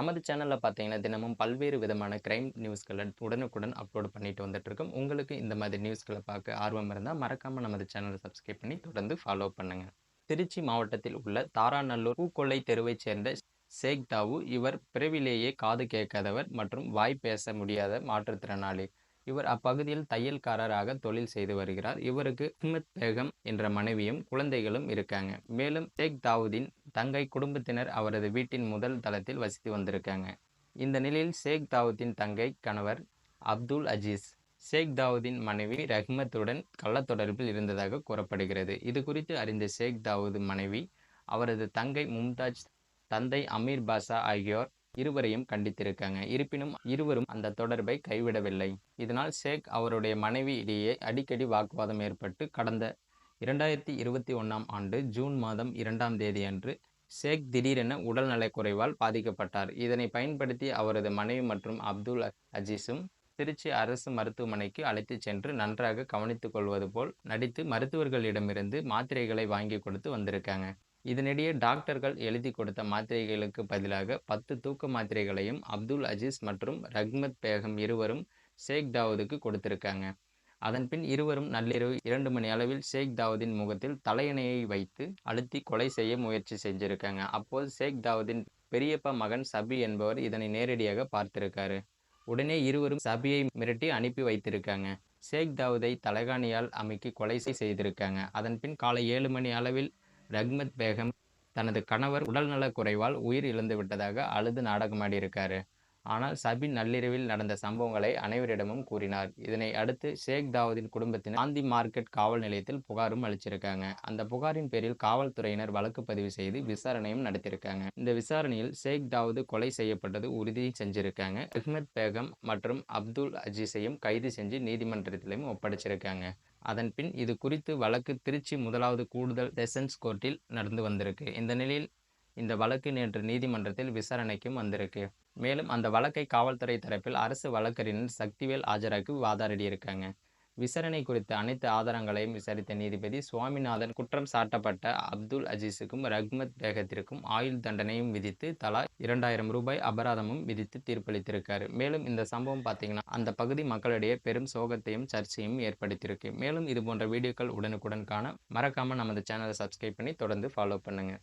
நமது சேனலில் பார்த்தீங்கன்னா தினமும் பல்வேறு விதமான கிரைம் நியூஸ்களை உடனுக்குடன் அப்லோட் பண்ணிட்டு வந்துட்டுருக்கோம். உங்களுக்கு இந்த மாதிரி நியூஸ்களை பார்க்க ஆர்வம் இருந்தால் மறக்காமல் நமது சேனலை சப்ஸ்கிரைப் பண்ணி தொடர்ந்து ஃபாலோ பண்ணுங்க. திருச்சி மாவட்டத்தில் உள்ள தாராநல்லூர் பூக்கொள்ளை தெருவைச் சேர்ந்த ஷேக் தாவு இவர் பிறவிலேயே காது கேட்காதவர் மற்றும் வாய் பேச முடியாத மாற்றுத்திறனாளி. இவர் அப்பகுதியில் தையல்காரராக தொழில் செய்து வருகிறார். இவருக்கு அஹ்மத் பேகம் என்ற மனைவியும் குழந்தைகளும் இருக்காங்க. மேலும் ஷேக் தாவூதின் தங்கை குடும்பத்தினர் அவரது வீட்டின் முதல் தளத்தில் வசித்து வந்திருக்காங்க. இந்த நிலையில் ஷேக் தாவூத்தின் தங்கை கணவர் அப்துல் அஜீஸ் ஷேக் தாவூதின் மனைவி ரஹ்மத்துடன் கள்ளத்தொடர்பில் இருந்ததாக கூறப்படுகிறது. இது குறித்து அறிந்த ஷேக் தாவூத் மனைவி அவரது தங்கை மும்தாஜ் தந்தை அமீர் பாஷா ஆகியோர் இருவரையும் கண்டித்திருக்காங்க. இருப்பினும் இருவரும் அந்த தொடர்பை கைவிடவில்லை. இதனால் ஷேக் அவருடைய மனைவி இடையே அடிக்கடி வாக்குவாதம் ஏற்பட்டு கடந்த இரண்டாயிரத்தி இருபத்தி ஒன்றாம் ஆண்டு ஜூன் மாதம் இரண்டாம் தேதி அன்று ஷேக் திடீரென உடல்நலக்குறைவால் பாதிக்கப்பட்டார். இதனை பயன்படுத்தி அவரது மனைவி மற்றும் அப்துல் அஜீஸும் திருச்சி அரசு மருத்துவமனைக்கு அழைத்து சென்று நன்றாக கவனித்துக் கொள்வது போல் நடித்து மருத்துவர்களிடமிருந்து மாத்திரைகளை வாங்கி கொடுத்து வந்திருக்காங்க. இதனிடையே டாக்டர்கள் எழுதி கொடுத்த மாத்திரைகளுக்கு பதிலாக பத்து தூக்க மாத்திரைகளையும் அப்துல் அஜீஸ் மற்றும் ரஹ்மத் பேகம் இருவரும் ஷேக் தாவூதுக்கு கொடுத்திருக்காங்க. அதன்பின் இருவரும் நள்ளிரவு இரண்டு மணி அளவில் ஷேக் தாவூதின் முகத்தில் தலையணையை வைத்து அழுத்தி கொலை செய்ய முயற்சி செஞ்சிருக்காங்க. அப்போது ஷேக் தாவூதின் பெரியப்பா மகன் சபி என்பவர் இதனை நேரடியாக பார்த்திருக்காரு. உடனே இருவரும் சபியை மிரட்டி அனுப்பி வைத்திருக்காங்க. ஷேக் தாவூதை தலைகாணியால் அமைக்கி கொலை செய்திருக்காங்க. அதன்பின் காலை ஏழு மணி அளவில் ரஹ்மத் பேகம் தனது கணவர் உடல்நலக் குறைவால் உயிர் இழந்து விட்டதாக அழுது நாடகமாடியிருக்காரு. ஆனால் சபின் நள்ளிரவில் நடந்த சம்பவங்களை அனைவரிடமும் கூறினார். இதனை அடுத்து ஷேக் தாவூதின் குடும்பத்தினர் காந்தி மார்க்கெட் காவல் நிலையத்தில் புகாரும் அளிச்சிருக்காங்க. அந்த புகாரின் பேரில் காவல்துறையினர் வழக்கு பதிவு செய்து விசாரணையும் நடத்தியிருக்காங்க. இந்த விசாரணையில் ஷேக் தாவூது கொலை செய்யப்பட்டது உறுதி செஞ்சிருக்காங்க. அஹ்மத் பேகம் மற்றும் அப்துல் அஜீஸையும் கைது செஞ்சு நீதிமன்றத்திலையும் ஒப்படைச்சிருக்காங்க. அதன் பின் இது குறித்து வழக்கு திருச்சி முதலாவது கூடுதல் செஷன்ஸ் கோர்ட்டில் நடந்து வந்திருக்கு. இந்த நிலையில் இந்த வழக்கு நேற்று நீதிமன்றத்தில் விசாரணைக்கும் வந்திருக்கு. மேலும் அந்த வழக்கை காவல்துறை தரப்பில் அரசு வழக்கறிஞர் சக்திவேல் ஆஜராக்கி வாதாடியிருக்காங்க. விசாரணை குறித்த அனைத்து ஆதாரங்களையும் விசாரித்த நீதிபதி சுவாமிநாதன் குற்றம் சாட்டப்பட்ட அப்துல் அஜீஸுக்கும் ரஹ்மத் பேகத்திற்கும் ஆயுள் தண்டனையும் விதித்து தலா இரண்டாயிரம் ரூபாய் அபராதமும் விதித்து தீர்ப்பளித்திருக்காரு. மேலும் இந்த சம்பவம் பார்த்தீங்கன்னா அந்த பகுதி மக்களிடையே பெரும் சோகத்தையும் சர்ச்சையும் ஏற்படுத்தியிருக்கு. மேலும் இது போன்ற வீடியோக்கள் உடனுக்குடன் காண மறக்காமல் நமது சேனலை சப்ஸ்கிரைப் பண்ணி தொடர்ந்து ஃபாலோ பண்ணுங்கள்